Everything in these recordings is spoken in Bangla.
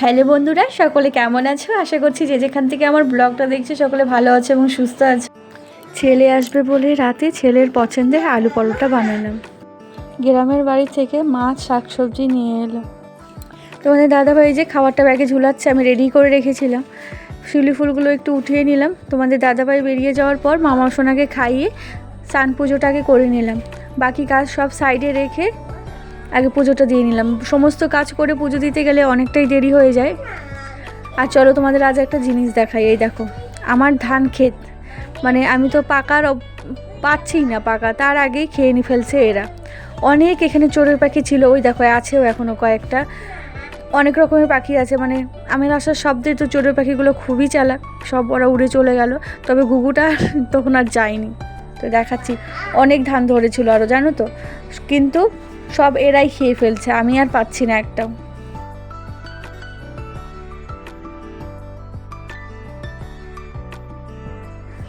হ্যালো বন্ধুরা, সকলে কেমন আছো? আশা করছি যে যেখান থেকে আমার ব্লগটা দেখছ, সকলে ভালো আছে এবং সুস্থ আছে। ছেলে আসবে বলে রাতে ছেলের পছন্দের আলু পরোটা বানালাম। গ্রামের বাড়ি থেকে মাছ, শাকসবজি নিয়ে এলো। তোমাদের দাদাভাই যে খাবারটা ব্যাগে ঝুলাচ্ছে, আমি রেডি করে রেখেছিলাম। শিউলি ফুলগুলো একটু উঠিয়ে নিলাম। তোমাদের দাদাভাই বেরিয়ে যাওয়ার পর মামা সোনাকে খাইয়ে স্নান পুজোটাকে করে নিলাম। বাকি কাজ সব সাইডে রেখে আগে পুজোটা দিয়ে নিলাম। সমস্ত কাজ করে পুজো দিতে গেলে অনেকটাই দেরি হয়ে যায়। আর চলো তোমাদের আজ একটা জিনিস দেখাই, এই দেখো, আমার ধান ক্ষেত। মানে আমি তো পাকার পাচ্ছিই না পাকা, তার আগেই খেয়ে নি ফেলছে এরা। অনেক এখানে চোরের পাখি ছিল, ওই দেখো, আছেও এখনও কয়েকটা। অনেক রকমের পাখি আছে মানে আমের আসার শব্দে তো চোরের পাখিগুলো খুবই চালাক, সব ওরা উড়ে চলে গেল। তবে ঘুঘুটা তখন আর যায়নি। তো দেখাচ্ছি, অনেক ধান ধরেছিল আরও জানো তো? কিন্তু সব এরাই খেয়ে ফেলছে আমি আর পাচ্ছি না একটাও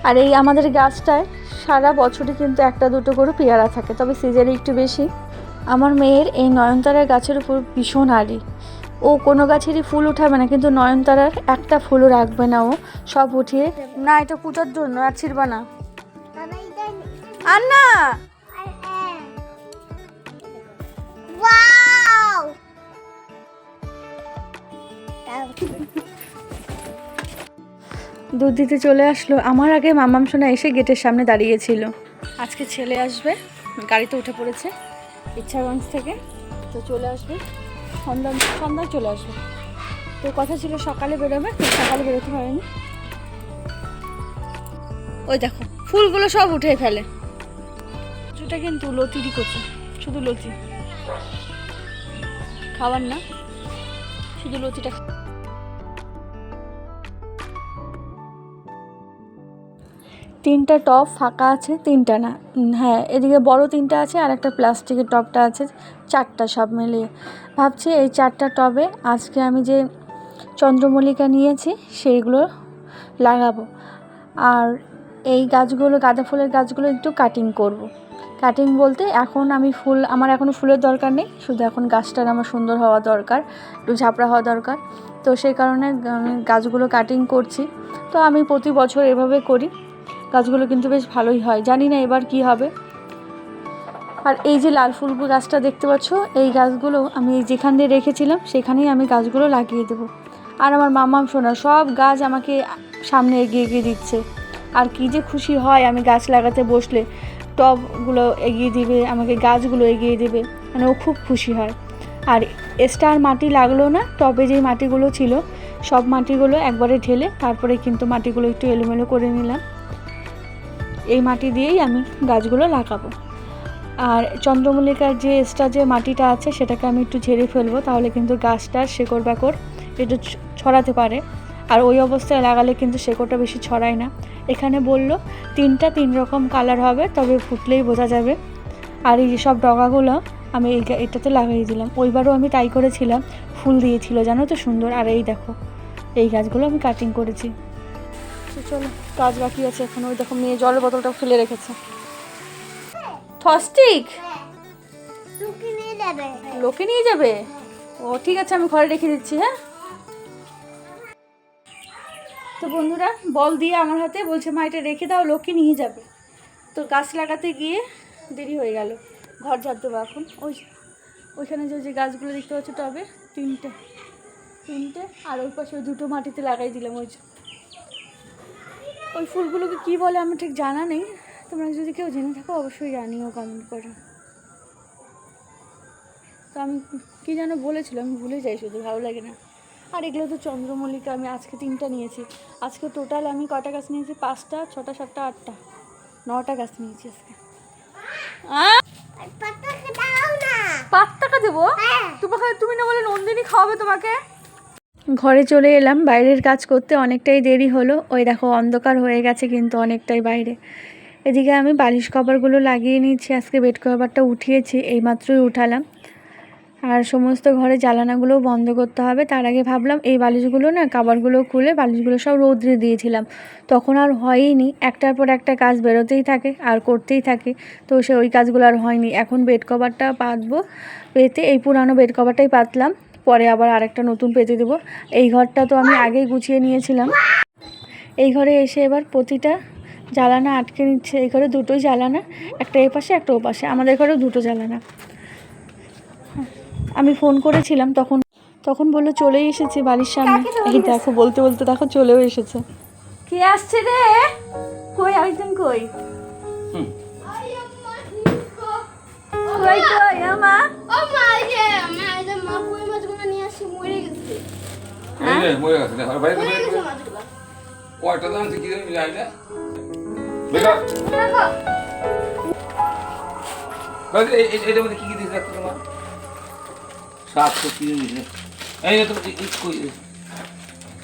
আর এই আমাদের গাছটায় সারা বছরই কিন্তু একটা দুটো করে পেয়ারা থাকে তবে সিজনে একটু বেশি। আমার মেয়ের এই নয়নতারার গাছের উপর ভীষণ আড়ি ও কোনো গাছেরই ফুল উঠাবে না কিন্তু নয়নতারার একটা ফুলও রাখবে না ও সব উঠিয়ে না এটা পুজোর জন্য আর ছিড়বা না। আর না দুধ দিতে চলে আসলো। আমার আগে মামাম সোনা এসে গেটের সামনে দাঁড়িয়েছিল। আজকে ছেলে আসবে, গাড়িতে উঠে পড়েছে, ইচ্ছাগঞ্জ থেকে। তো চলে আসবে। সন্ধ্যা সন্ধ্যায় চলে আসবে। তো কথা ছিল সকালে বেরোবে সকালে বেরোতে পারেনি ওই দেখো, ফুলগুলো সব উঠে ফেলে। এটা কিন্তু লতিরই করছে শুধু লতি। খাবার না, শুধু লতিটা। তিনটা টপ ফাঁকা আছে, তিনটা না। হ্যাঁ এদিকে বড় তিনটা আছে আর একটা প্লাস্টিকের টপটা আছে, চারটা সব মিলিয়ে। ভাবছি এই চারটা টবে আজকে আমি যে চন্দ্রমল্লিকা নিয়েছি, সেইগুলো লাগাবো। আর এই গাছগুলো, গাঁদা ফুলের গাছগুলো একটু কাটিং করব। কাটিং বলতে এখন আমি ফুল, আমার এখনও ফুলের দরকার নেই, শুধু এখন গাছটার আমার সুন্দর হওয়া দরকার, একটু ঝাপড়া হওয়া দরকার। তো সেই কারণে গাছগুলো কাটিং করছি। তো আমি প্রতি বছর এভাবে করি। গাছগুলো কিন্তু বেশ ভালোই হয়। জানি না এবার কি হবে। আর এই যে লাল ফুল গাছটা দেখতে পাচ্ছ, এই গাছগুলো আমি যেখান দিয়ে রেখেছিলাম, সেখানেই আমি গাছগুলো লাগিয়ে দেবো। আর আমার মামাম শোনা সব গাছ আমাকে সামনে এগিয়ে এগিয়ে দিচ্ছে। আর কি যে খুশি হয় আমি গাছ লাগাতে বসলে, টবগুলো এগিয়ে দিবে, আমাকে গাছগুলো এগিয়ে দেবে মানে ও খুব খুশি হয়। আর আর মাটি লাগল না, টবে যেই মাটিগুলো ছিল, সব মাটিগুলো একবারে ঢেলে তারপরে কিন্তু মাটিগুলো একটু এলোমেলো করে নিলাম। এই মাটি দিয়েই আমি গাছগুলো লাগাবো। আর চন্দ্রমল্লিকার যে এক্সট্রা যে মাটিটা আছে, সেটাকে আমি একটু ঝেড়ে ফেলব, তাহলে কিন্তু গাছটার শেকড় বাকড় একটু ছড়াতে পারে। আর ওই অবস্থায় লাগালে কিন্তু শেকড়টা বেশি ছড়ায় না। এখানে বলল, তিনটা তিন রকম কালার হবে, তবে ফুটলেই বোঝা যাবে। আর এই সব ডগাগুলো, আমি এই এটাতে লাগিয়ে দিলাম। ওইবারও আমি তাই করেছিলাম, ফুল দিয়েছিল, জানো তো সুন্দর। আর এই দেখো, এই গাছগুলো আমি কাটিং করেছি। চলো কাজ বাকি আছে এখন। ওই দেখো মেয়ে জলের বোতলটা ফেলে রেখেছে। থস্টিক লুকি লোকে নিয়ে যাবে? ও ঠিক আছে আমি ঘরে রেখে দিচ্ছি হ্যাঁ? তো বন্ধুরা বল দিয়ে আমার হাতে বলছে মা এটা রেখে দাও লোকে নিয়ে যাবে। তো গাছ লাগাতে গিয়ে দেরি হয়ে গেল। ঘর ঝাড় দেবো এখন। ওই ওইখানে যে যে গাছগুলো দেখতে পাচ্ছ টবে তিনটে তিনটে আর ওই পাশে ওই দুটো মাটিতে লাগাই দিলাম ওই। ওই ফুলগুলোকে কী বলে আমার ঠিক জানা নেই। তোমরা যদি কেউ জেনে থাকো অবশ্যই জানিও কমেন্ট করে। তো আমি কী যেন বলেছিলাম আমি ভুলে যাই শুধু ভালো লাগে না। আর এগুলো তো চন্দ্রমল্লিকা আমি আজকে তিনটা নিয়েছি। আজকে টোটাল আমি কটা গাছ নিয়েছি? পাঁচটা ছটা সাতটা আটটা। নটা গাছ নিয়েছি আজকে। টাকা দেবো? হ্যাঁ। তোমাকে তুমি না বলে নন্দিনী খাওয়াবে তোমাকে? ঘরে চলে এলাম, বাইরের কাজ করতে অনেকটাই দেরি হলো। ওই দেখো, অন্ধকার হয়ে গেছে কিন্তু অনেকটাই বাইরে। এদিকে আমি বালিশ কভারগুলো লাগিয়ে নিয়েছি, আজকে বেড কভারটা উঠিয়েছি, এইমাত্রই উঠালাম। আর সমস্ত ঘরে জ্বালানাগুলোও বন্ধ করতে হবে। তার আগে ভাবলাম, এই বালিশগুলো না কাবারগুলো খুলে বালিশগুলো সব রৌদ্রে দিয়েছিলাম। তখন আর হয়ইনি একটার পর একটা কাজ বেরোতেই থাকে, আর করতেই থাকে। তো সে ওই কাজগুলো আর হয়নি। এখন বেড কভারটা পাতবো, পেতে এই পুরানো বেড কভারটাই পাতলাম। পরে আবার আরেকটা নতুন পেতে দেবো। এই ঘরটা তো আমি আগেই গুছিয়ে নিয়েছিলাম। এই ঘরে এসে এবার প্রতিটা জ্বালানা আটকে নিচ্ছে। এই ঘরে দুটোই জ্বালানা একটা এ পাশে একটা ও পাশে। আমাদের ঘরেও দুটো জ্বালানা। আমি ফোন করেছিলাম তখন তখন বলল চলেই এসেছে বাড়ির সামনে। এই দেখো বলতে বলতে দেখো চলেও এসেছে। কে আসছে রে? কই আরেকজন কই? কই কই আমা? মরে গেছে না বাইরে বাইরে কয়টা দাম কি জানি না বেটা দেখো এই- এটার মধ্যে কি কি দিয়েছে দেখো তোমার সাতশো তিন এই এই কই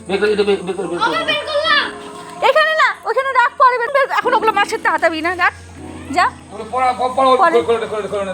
বেকার এটা বেকার বেকার এখানে না ওখানে রাখ পরে বের। এখন ওগুলো মাছের তাড়াতাড়ি না রাখ যা পড়া পড়া করে করে করে না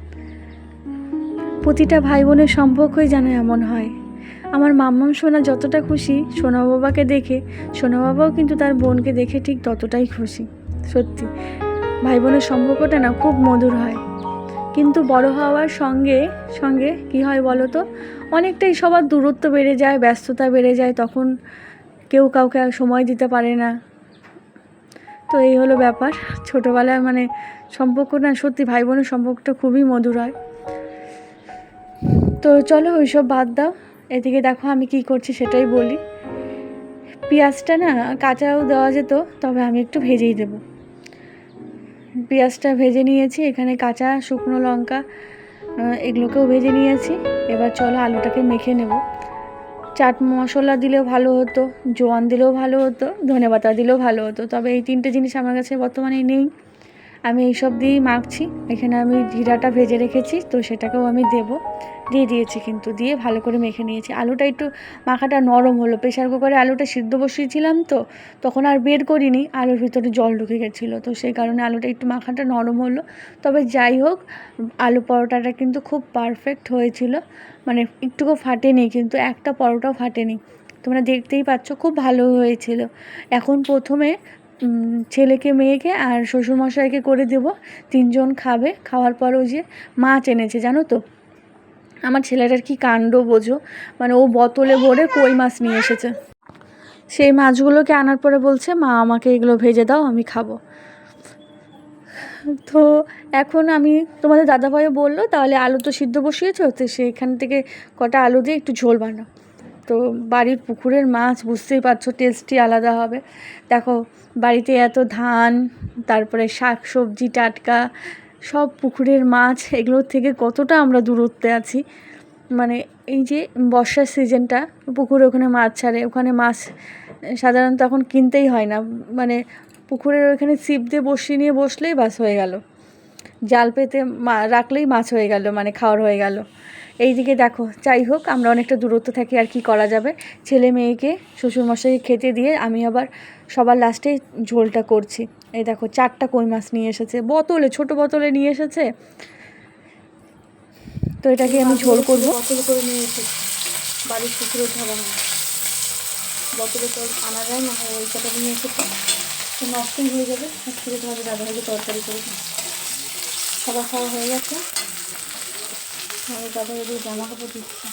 প্রতিটা ভাই বোনের সম্পর্কই যেন এমন হয়। আমার মাম্মাম সোনা যতটা খুশি, সোনা বাবাকে দেখে, সোনা বাবাও কিন্তু তার বোনকে দেখে ঠিক ততটাই খুশি। সত্যি ভাই বোনের সম্পর্কটা না খুব মধুর হয়। কিন্তু বড় হওয়ার সঙ্গে সঙ্গে কি হয় বলো তো? অনেকটাই সবার দূরত্ব বেড়ে যায়, ব্যস্ততা বেড়ে যায়, তখন কেউ কাউকে সময় দিতে পারে না। তো এই হলো ব্যাপার। ছোটোবেলায় মানে সম্পর্ক না সত্যি ভাই বোনের সম্পর্কটা খুবই মধুর হয়। তো চলো ওইসব বাদ দাও। এদিকে দেখো আমি কি করছি সেটাই বলি। পেঁয়াজটা না কাঁচাও দেওয়া যেত, তবে আমি একটু ভেজেই দেবো। পেঁয়াজটা ভেজে নিয়েছি, এখানে কাঁচা, শুকনো লঙ্কা এগুলোকেও ভেজে নিয়েছি। এবার চলো আলুটাকে মেখে নেব। চাট মশলা দিলেও ভালো হতো, জোয়ান দিলেও ভালো হতো, ধনে পাতা দিলেও ভালো হতো, তবে এই তিনটে জিনিস আমার কাছে বর্তমানে নেই। আমি এইসব দিয়েই মাখছি। এখানে আমি জিরাটা ভেজে রেখেছি, তো সেটাকেও আমি দেব। দিয়ে দিয়েছি কিন্তু, দিয়ে ভালো করে মেখে নিয়েছি। আলুটা একটু মাখাটা নরম হলো। প্রেশার কুকারে আলুটা সিদ্ধ বসিয়েছিলাম তো, তখন আর বের করিনি। আলুর ভিতরে জল ঢুকে গেছিল তো, সেই কারণে আলুটা একটু মাখাটা নরম হলো। তবে যাই হোক, আলু পরোটাটা কিন্তু খুব পারফেক্ট হয়েছিল। মানে একটুকু ফাটেনি কিন্তু, একটা পরোটাও ফাটেনি। তোমরা দেখতেই পাচ্ছ খুব ভালো হয়েছিল। এখন প্রথমে ছেলেকে, মেয়েকে আর শ্বশুরমশাইকে করে দেব। তিনজন খাবে। খাওয়ার পর ওই যে মাছ এনেছে, জানো তো? আমার ছেলেটার কি কাণ্ড বোঝো? মানে ও বোতলে ভরে কই মাছ নিয়ে এসেছে। সেই মাছগুলোকে আনার পরে বলছে, মা, আমাকে এগুলো ভেজে দাও, আমি খাব। তো এখন আমি তোমাদের দাদাভাইও বলল, তাহলে আলু তো সিদ্ধ বসিয়েছো, তো সেইখান থেকে কটা আলু দিয়ে একটু ঝোল বানাও। তো বাড়ির পুকুরের মাছ বুঝতেই পারছ, টেস্টই আলাদা হবে। দেখো, বাড়িতে এত ধান, তারপরে শাক সবজি টাটকা সব পুকুরের মাছ, এগুলোর থেকে কতটা আমরা দূরত্বে আছি? মানে এই যে বর্ষার সিজনটা পুকুরে ওখানে মাছ ছাড়ে, ওখানে মাছ সাধারণত এখন কিনতেই হয় না। মানে পুকুরের ওখানে ছিপ দিয়ে বসিয়ে নিয়ে বসলেই বাস হয়ে গেল। জাল পেতে রাখলেই মাছ হয়ে গেল মানে খাওয়ার হয়ে গেল। এইদিকে দেখো, যাই হোক, আমরা অনেকটা দূরত্ব থাকি আর কি করা যাবে। ছেলে মেয়েকে, শ্বশুরমশাইকে খেতে দিয়ে আমি আবার সবার লাস্টে ঝোলটা করছি। এই দেখো চারটা কই মাছ নিয়ে এসেছে। বোতলে, ছোট বোতলে নিয়ে এসেছে। তো এটাকে আমি ঝোল করব। বোতল করে নিয়ে এসেছি বাড়ির পুকুরে ধরা না বোতলে তো আনা যায় না, ওই কটা নিয়ে এসেছি। তো নষ্টই হয়ে যাবে আজকে তোমাদের দাদাভাইকে তরকারি করে খাবার খাওয়া হয়ে গেছে। আমাদের দাদা যদি জামা কাপড় দিচ্ছে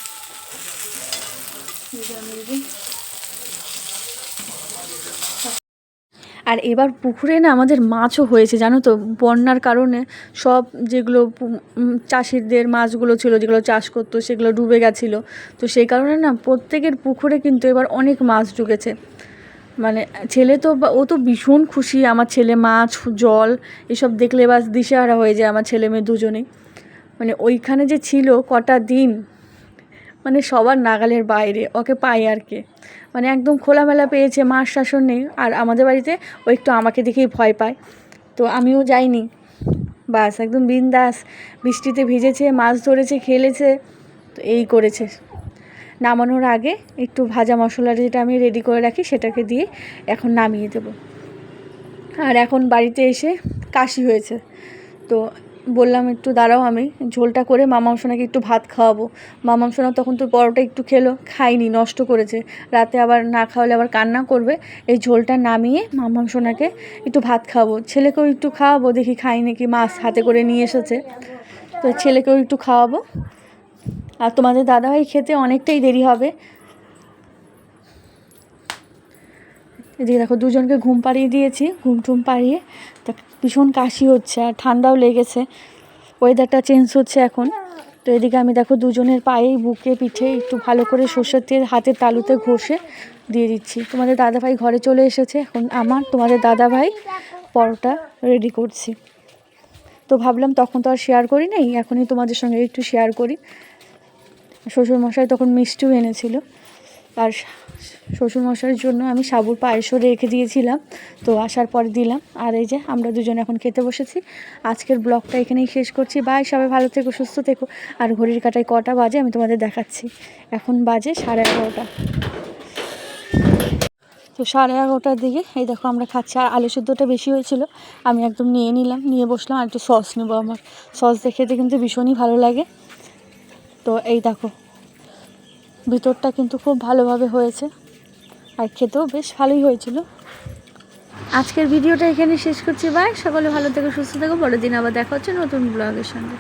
এই যে আমি এই যে আর এবার পুকুরে না আমাদের মাছও হয়েছে, জানো তো? বন্যার কারণে সব যেগুলো চাষিদের মাছগুলো ছিল, যেগুলো চাষ করতো, সেগুলো ডুবে গেছিল। তো সেই কারণে না প্রত্যেকের পুকুরে কিন্তু এবার অনেক মাছ ঢুকেছে। মানে ছেলে তো ও তো ভীষণ খুশি, আমার ছেলে মাছ, জল, এসব দেখলে বাস দিশেহারা হয়ে যায় আমার ছেলে মেয়ে দুজনেই। মানে ওইখানে যে ছিল কটা দিন মানে সবার নাগালের বাইরে, ওকে পাই আর কি। মানে একদম খোলামেলা পেয়েছে মার শাসন নেই, আর আমাদের বাড়িতে ও একটু আমাকে দেখেই ভয় পায়। তো আমিও যাইনি। বাস, একদম বিন্দাস, বৃষ্টিতে ভিজেছে, মাছ ধরেছে, খেলেছে, তো এই করেছে। নামানোর আগে একটু ভাজা মশলা যেটা আমি রেডি করে রাখি, সেটাকে দিয়ে এখন নামিয়ে দেবো। আর এখন বাড়িতে এসে কাশি হয়েছে। তো বললাম, একটু দাঁড়াও আমি, ঝোলটা করে মামাম সোনাকে একটু ভাত খাওয়াবো। মামাম সোনা তখন তো পরোটা একটু খেলো খাইনি নষ্ট করেছে। রাতে আবার না খাওয়ালে আবার কান্না করবে। এই ঝোলটা নামিয়ে মামাম সোনাকে একটু ভাত খাওয়াবো। ছেলেকেও একটু খাওয়াবো, দেখি খাই নাকি মাছ হাতে করে নিয়ে এসেছে। তো ছেলেকেও একটু খাওয়াবো। আর তোমাদের দাদাভাই খেতে অনেকটাই দেরি হবে। এদিকে দেখো দুজনকে ঘুম পাড়িয়ে দিয়েছি, ঘুম টুম পাড়িয়ে। তা ভীষণ কাশি হচ্ছে আর ঠান্ডাও লেগেছে ওয়েদারটা চেঞ্জ হচ্ছে এখন। তো এদিকে আমি দেখো দুজনের পায়েই, বুকে, পিঠে একটু ভালো করে সর্ষের তেল হাতের তালুতে ঘষে দিয়ে দিচ্ছি। তোমাদের দাদাভাই ঘরে চলে এসেছে, এখন আমার, তোমাদের দাদাভাই পরোটা রেডি করছি। তো ভাবলাম তখন তো আর শেয়ার করি নাই, এখনই তোমাদের সঙ্গে একটু শেয়ার করি। শ্বশুরমশাই তখন মিষ্টিও এনেছিল। আর শ্বশুরমশাইয়ের জন্য আমি সাবুর পায়েসও রেখে দিয়েছিলাম। তো আসার পরে দিলাম। আর এই যে আমরা দুজন এখন খেতে বসেছি। আজকের ব্লগটা এখানেই শেষ করছি। বাই, সবাই ভালো থেকো, সুস্থ থেকো। আর ঘড়ির কাটায় কটা বাজে আমি তোমাদের দেখাচ্ছি। এখন বাজে সাড়ে এগারোটা। তো সাড়ে এগারোটার দিকে, এই দেখো আমরা খাচ্ছি। আর আলু সেদ্ধটা বেশি হয়েছিল। আমি একদম নিয়ে নিলাম। নিয়ে বসলাম আর একটু সস নেব আমার। সস দেখে খেতে কিন্তু ভীষণই ভালো লাগে। তো এই দেখো ভিতরটা কিন্তু খুব ভালোভাবে হয়েছে। আর খেতেও বেশ ভালোই হয়েছিল। আজকের ভিডিওটা এখানে শেষ করছি। বাই। সকলে ভালো থেকো, সুস্থ থেকো। বড়দিন দিন আবার দেখা হচ্ছে নতুন ব্লগের সঙ্গে।